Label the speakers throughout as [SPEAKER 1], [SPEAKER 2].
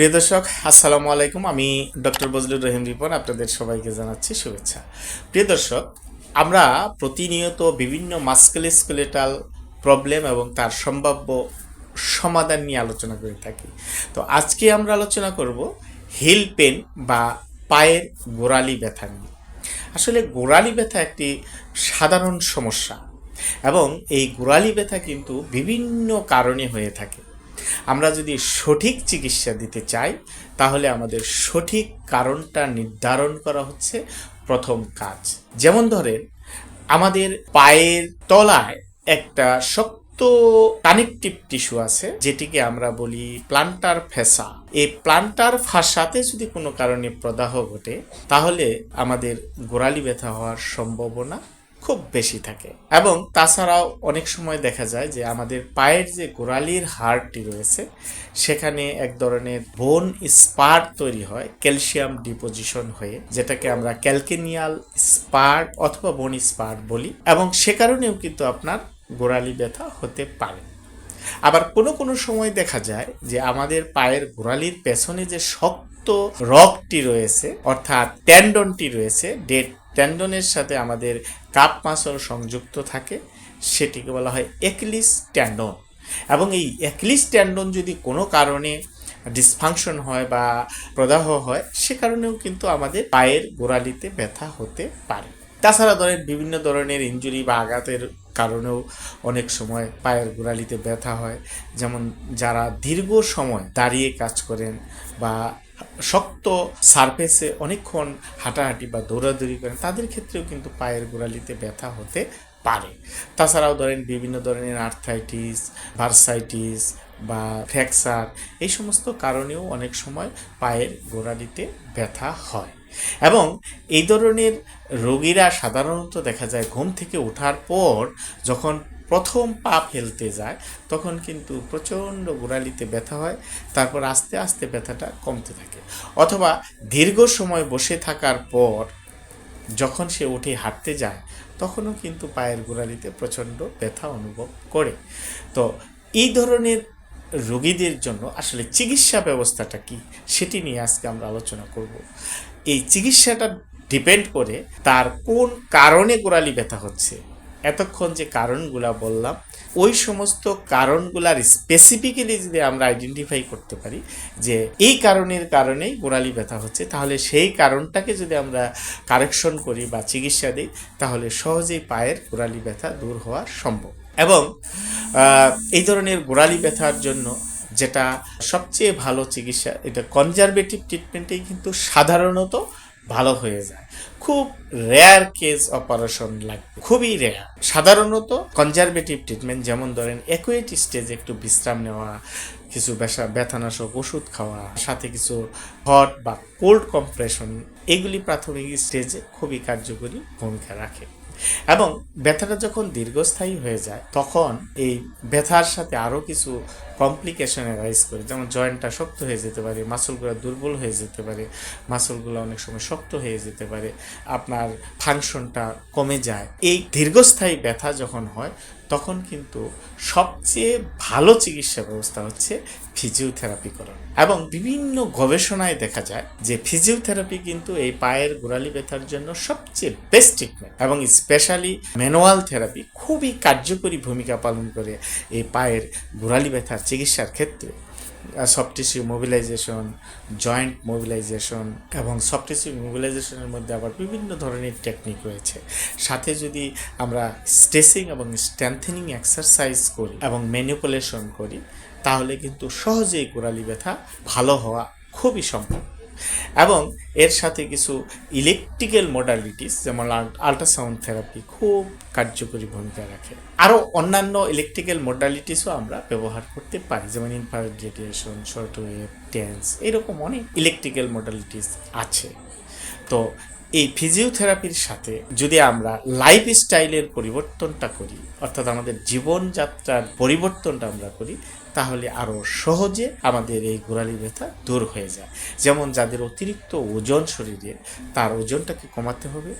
[SPEAKER 1] প্রিয় দর্শক, আসসালামু আলাইকুম। আমি ডক্টর বজলুর রহিম রিপন, আপনাদের সবাইকে জানাচ্ছি শুভেচ্ছা। প্রিয় দর্শক, আমরা প্রতিনিয়ত বিভিন্ন মাস্কুলোস্কেলেটাল প্রবলেম এবং তার সম্ভাব্য সমাধান নিয়ে আলোচনা করে থাকি। তো আজকে আমরা আলোচনা করব হিল পেন বা পায়ের গোড়ালি ব্যথা নিয়ে। আসলে গোড়ালি ব্যথা একটি সাধারণ সমস্যা এবং এই গোড়ালি ব্যথা কিন্তু বিভিন্ন কারণে হয়ে থাকে। আমরা যদি সঠিক চিকিৎসা দিতে চাই, তাহলে আমাদের সঠিক কারণটা নির্ধারণ করা হচ্ছে প্রথম কাজ। যেমন ধরেন, আমাদের পায়ের তলায় একটা শক্ত কানেকটিভ টিস্যু আছে, যেটিকে আমরা বলি প্লান্টার ফেসা। এই প্লান্টার ফাঁসাতে যদি কোনো কারণে প্রদাহ ঘটে, তাহলে আমাদের গোড়ালি ব্যথা হওয়ার সম্ভাবনা খুব বেশি থাকে। এবং তাছাড়াও অনেক সময় দেখা যায় যে আমাদের পায়ের যে গোড়ালির হাড়টি রয়েছে, সেখানে এক ধরনের বোন স্পার তৈরি হয় ক্যালসিয়াম ডিপোজিশন হয়ে, যেটাকে আমরা ক্যালকেনিয়াল স্পার অথবা বোন স্পার বলি। এবং সে কারণেও কিন্তু আপনার গোড়ালি ব্যথা হতে পারে। আবার কোনো কোনো সময় দেখা যায় যে আমাদের পায়ের গোড়ালির পেছনে যে শক্ত রগটি রয়েছে, অর্থাৎ ট্যান্ডনটি রয়েছে ডেড ট্যান্ডনের সাথে আমাদের কাপ মাসল সংযুক্ত থাকে, সেটিকে বলা হয় একলিস ট্যান্ডন এবং এই একলিস ট্যান্ডন যদি কোনো কারণে ডিসফাংশন হয় বা প্রদাহ হয়, সে কারণেও কিন্তু আমাদের পায়ের গোড়ালিতে ব্যথা হতে পারে। তাছাড়া ধরেন বিভিন্ন ধরনের ইঞ্জুরি বা আঘাতের কারণেও অনেক সময় পায়ের গোড়ালিতে ব্যথা হয়। যেমন যারা দীর্ঘ সময় দাঁড়িয়ে কাজ করেন বা শক্ত সারফেসে অনেকক্ষণ হাঁটাহাঁটি বা দৌড়াদৌড়ি করেন, তাদের ক্ষেত্রেও কিন্তু পায়ের গোড়ালিতে ব্যথা হতে পারে। তাছাড়াও ধরেন বিভিন্ন ধরনের আর্থাইটিস ভার্সাইটিস বা ফ্র্যাকচার, এই সমস্ত কারণেও অনেক সময় পায়ের গোড়ালিতে ব্যথা হয়। এবং এই ধরনের রোগীরা সাধারণত দেখা যায় ঘুম থেকে ওঠার পর যখন প্রথম পা ফেলতে যায়, তখন কিন্তু প্রচণ্ড গোড়ালিতে ব্যথা হয়, তারপর আস্তে আস্তে ব্যথাটা কমতে থাকে। অথবা দীর্ঘ সময় বসে থাকার পর যখন সে উঠে হাঁটতে যায়, তখনও কিন্তু পায়ের গোড়ালিতে প্রচণ্ড ব্যথা অনুভব করে। তো এই ধরনের রোগীদের জন্য আসলে চিকিৎসা ব্যবস্থাটা কি সেটি নিয়ে আজকে আমরা আলোচনা করব। এই চিকিৎসাটা ডিপেন্ড করে তার কোন কারণে গোড়ালি ব্যথা হচ্ছে। এতক্ষণ যে কারণগুলা বললাম, ওই সমস্ত কারণগুলার স্পেসিফিক্যালি যদি আমরা আইডেন্টিফাই করতে পারি যে এই কারণের কারণেই গোড়ালি ব্যথা হচ্ছে, তাহলে সেই কারণটাকে যদি আমরা কারেকশন করি বা চিকিৎসা দিই, তাহলে সহজেই পায়ের গোড়ালি ব্যথা দূর হওয়া সম্ভব। এবং এই ধরনের গোড়ালি ব্যথার জন্য যেটা সবচেয়ে ভালো চিকিৎসা, এটা কনজারভেটিভ ট্রিটমেন্টেই কিন্তু সাধারণত ভালো হয়ে যায়। খুব রেয়ার কেস অপারেশন লাগবে, খুবই রেয়ার সাধারণত কনজারভেটিভ ট্রিটমেন্ট যেমন ধরেন একুয়েট স্টেজে একটু বিশ্রাম নেওয়া, কিছু ব্যথা, ব্যথানাশক ওষুধ খাওয়া, সাথে কিছু হট বা কোল্ড কম্প্রেশন এগুলি প্রাথমিক স্টেজে খুবই কার্যকরী ভূমিকা রাখে। এবং ব্যথাটা যখন দীর্ঘস্থায়ী হয়ে যায়, তখন এই ব্যথার সাথে আরও কিছু কমপ্লিকেশন রাইজ করে। যেমন জয়েন্টটা শক্ত হয়ে যেতে পারে মাসলগুলো দুর্বল হয়ে যেতে পারে মাসলগুলো অনেক সময় শক্ত হয়ে যেতে পারে, আপনার ফাংশনটা কমে যায়। এই দীর্ঘস্থায়ী ব্যথা যখন হয়, তখন কিন্তু সবচেয়ে ভালো চিকিৎসা ব্যবস্থা হচ্ছে ফিজিওথেরাপি করা এবং বিভিন্ন গবেষণায় দেখা যায় যে ফিজিওথেরাপি কিন্তু এই পায়ের গোড়ালি ব্যথার জন্য সবচেয়ে বেস্ট ট্রিটমেন্ট এবং স্পেশালি ম্যানুয়াল থেরাপি খুবই কার্যকরী ভূমিকা পালন করে এই পায়ের গোড়ালি ব্যথার চিকিৎসার ক্ষেত্রে। Soft tissue mobilisation joint mobilisation এবং সফট টিস্যু মোবিলাইজেশনের মধ্যে আবার বিভিন্ন ধরনের টেকনিক রয়েছে। সাথে যদি আমরা স্ট্রেসিং এবং স্ট্রেংথেনিং এক্সারসাইজ করি এবং ম্যানিপুলেশন করি, তাহলে কিন্তু সহজেই গোড়ালি ব্যথা ভালো হওয়া খুবই সম্ভব। এবং এর সাথে কিছু ইলেকট্রিক্যাল মোডালিটিস যেমন আল্ট্রাসাউন্ড থেরাপি খুব কার্যকরী ভূমিকা রাখে। আরও অন্যান্য ইলেকট্রিক্যাল মোডালিটিসও আমরা ব্যবহার করতে পারি, যেমন ইনফ্রারেড রেডিয়েশন শর্টওয়েভ টেন্স এরকম অনেক ইলেকট্রিক্যাল মোডালিটিস আছে। তো এই ফিজিওথেরাপির সাথে যদি আমরা লাইফ স্টাইলের পরিবর্তনটা করি, অর্থাৎ আমাদের জীবনযাত্রার পরিবর্তনটা আমরা করি, তাহলে আরও সহজে আমাদের এই গোড়ালি ব্যথা দূর হয়ে যায়। যেমন যাদের অতিরিক্ত ওজন শরীরে, তার ওজনটাকে কমাতে হবে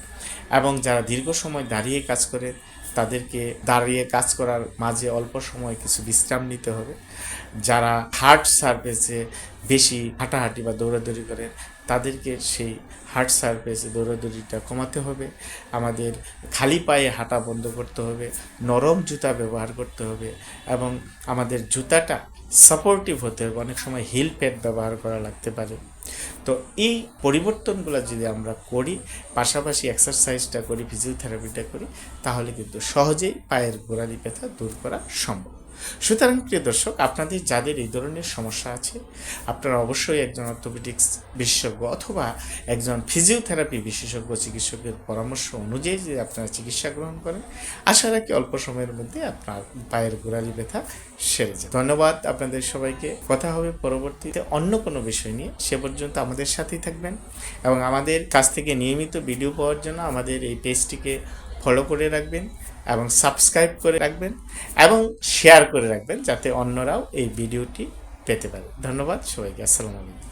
[SPEAKER 1] এবং যারা দীর্ঘ সময় দাঁড়িয়ে কাজ করে তাদেরকে দাঁড়িয়ে কাজ করার মাঝে অল্প সময় কিছু বিশ্রাম নিতে হবে। যারা হার্ট সার্ফেসে বেশি হাঁটাহাঁটি বা দৌড়াদৌড়ি করেন, তাদেরকে সেই হার্ট সার্ফেসে দৌড়াদৌড়িটা কমাতে হবে। আমাদের খালি পায়ে হাঁটা বন্ধ করতে হবে, নরম জুতা ব্যবহার করতে হবে এবং আমাদের জুতাটা সাপোর্টিভ হতে হবে। অনেক সময় হিল প্যাড ব্যবহার করা লাগতে পারে। তো এই পরিবর্তনগুলো যদি আমরা করি, পাশাপাশি এক্সারসাইজটা করি ফিজিওথেরাপিটা করি, তাহলে কিন্তু সহজেই পায়ের গোড়ালি ব্যথা দূর করা সম্ভব। সুতরাং, প্রিয় দর্শক, আপনাদের যাদের এই ধরনের সমস্যা আছে, আপনারা অবশ্যই একজন অর্থোপেডিক্স বিশেষজ্ঞ অথবা একজন ফিজিওথেরাপি বিশেষজ্ঞ চিকিৎসকের পরামর্শ অনুযায়ী যদি আপনারা চিকিৎসা গ্রহণ করেন, আশা রাখি অল্প সময়ের মধ্যে আপনার পায়ের গোড়ালি ব্যথা সেরে যায় ধন্যবাদ আপনাদের সবাইকে। কথা হবে পরবর্তীতে অন্য কোনো বিষয় নিয়ে। সে পর্যন্ত আমাদের সাথেই থাকবেন এবং আমাদের কাছ থেকে নিয়মিত ভিডিও পাওয়ার জন্য আমাদের এই পেজটিকে ফলো করে রাখবেন। এবং সাবস্ক্রাইব করে রাখবেন এবং শেয়ার করে রাখবেন যাতে অন্যরাও এই ভিডিওটি পেতে পারে। ধন্যবাদ সবাইকে। আসসালামু আলাইকুম।